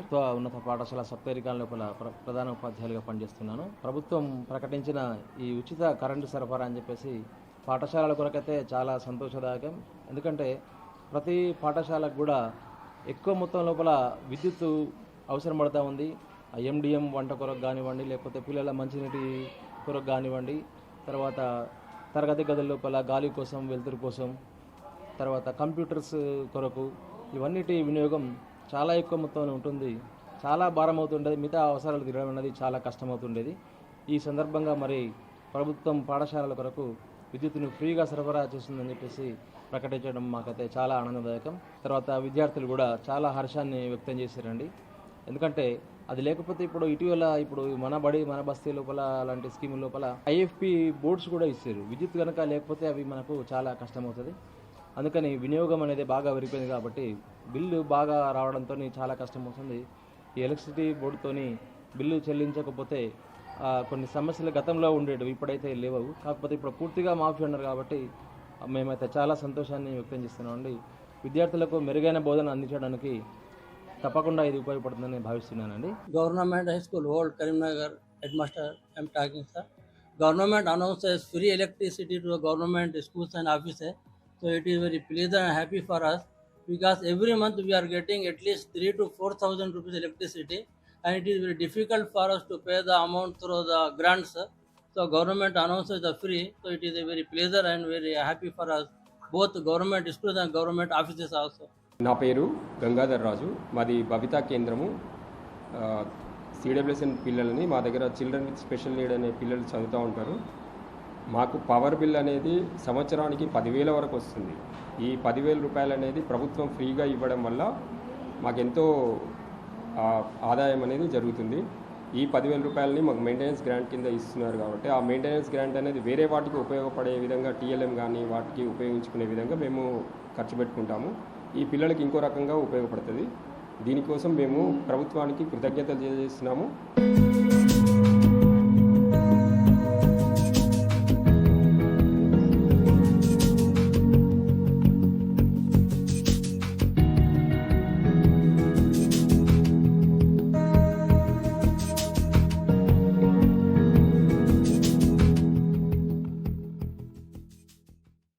ప్రభుత్వ ఉన్నత పాఠశాల సప్తరికాల లోపల ప్ర- ప్రధాన ఉపాధ్యాయులుగా పనిచేస్తున్నాను. ప్రభుత్వం ప్రకటించిన ఈ ఉచిత కరెంటు సరఫరా అని చెప్పేసి పాఠశాలల కొరకైతే చాలా సంతోషదాయకం. ఎందుకంటే ప్రతి పాఠశాలకు కూడా ఎక్కువ మొత్తం లోపల విద్యుత్ అవసరం పడుతూ ఉంది. ఎండిఎం వంట కొరకు కానివ్వండి లేకపోతే పిల్లల మంచినీటి కొరకు కానివ్వండి తర్వాత తరగతి గదుల లోపల గాలి కోసం వెలుతురు కోసం తర్వాత కంప్యూటర్స్ కొరకు ఇవన్నిటి వినియోగం చాలా ఎక్కువ మొత్తంలో ఉంటుంది. చాలా భారం అవుతుండేది. మిగతా అవసరాలు తీరడం అనేది చాలా కష్టమవుతుండేది. ఈ సందర్భంగా మరి ప్రభుత్వం పాఠశాలల కొరకు విద్యుత్తును ఫ్రీగా సరఫరా చేస్తుందని చెప్పేసి ప్రకటించడం మాకైతే చాలా ఆనందదాయకం. తర్వాత విద్యార్థులు కూడా చాలా హర్షాన్ని వ్యక్తం చేశారండి. ఎందుకంటే అది లేకపోతే ఇప్పుడు ఇటీవల ఇప్పుడు మన బడి మన బస్తీ లోపల అలాంటి స్కీముల లోపల ఐఎఫ్పి బోర్డ్స్ కూడా ఇస్తారు విద్యుత్ కనుక లేకపోతే అవి మనకు చాలా కష్టమవుతుంది. అందుకని వినియోగం అనేది బాగా పెరిగిపోయింది కాబట్టి బిల్లు బాగా రావడంతో చాలా కష్టం వస్తుంది. ఈ ఎలక్ట్రిసిటీ బోర్డుతోని బిల్లు చెల్లించకపోతే కొన్ని సమస్యలు గతంలో ఉండేవి ఇప్పుడైతే లేవు. కాకపోతే ఇప్పుడు పూర్తిగా మాఫీ ఉన్నారు కాబట్టి మేమైతే చాలా సంతోషాన్ని వ్యక్తం చేస్తున్నామండి విద్యార్థులకు మెరుగైన బోధన అందించడానికి తప్పకుండా ఇది ఉపయోగపడుతుందని భావిస్తున్నానండి. Government high school old Karimnagar head master I'm talking sir. Government free free electricity to government schools and offices So it is very pleasant and happy for us because every month we are getting at least three to four thousand rupees electricity, and it is very difficult for us to pay the amount through the grants. So government announces the free, so it is a very pleasure and very happy for us, both government schools and government offices also. నా పేరు గంగాధర్ రాజు మాది బబితా కేంద్రము CWSN పిల్లలని మా దగ్గర children with special need అనే పిల్లలు చదువుతూ ఉంటారు మాకు పవర్ బిల్ అనేది సంవత్సరానికి పదివేల వరకు వస్తుంది. ఈ పదివేల రూపాయలు అనేది ప్రభుత్వం ఫ్రీగా ఇవ్వడం వల్ల మాకెంతో ఆదాయం అనేది జరుగుతుంది. ఈ పదివేల రూపాయలని మాకు మెయింటెనెన్స్ గ్రాంట్ కింద ఇస్తున్నారు కాబట్టి ఆ మెయింటెనెన్స్ గ్రాంట్ అనేది వేరే వాటికి ఉపయోగపడే విధంగా టీఎల్ఎం కానీ వాటికి ఉపయోగించుకునే విధంగా మేము ఖర్చు పెట్టుకుంటాము. ఈ పిల్లలకి ఇంకో రకంగా ఉపయోగపడుతుంది. దీనికోసం మేము ప్రభుత్వానికి కృతజ్ఞతలు తెలియజేస్తున్నాము.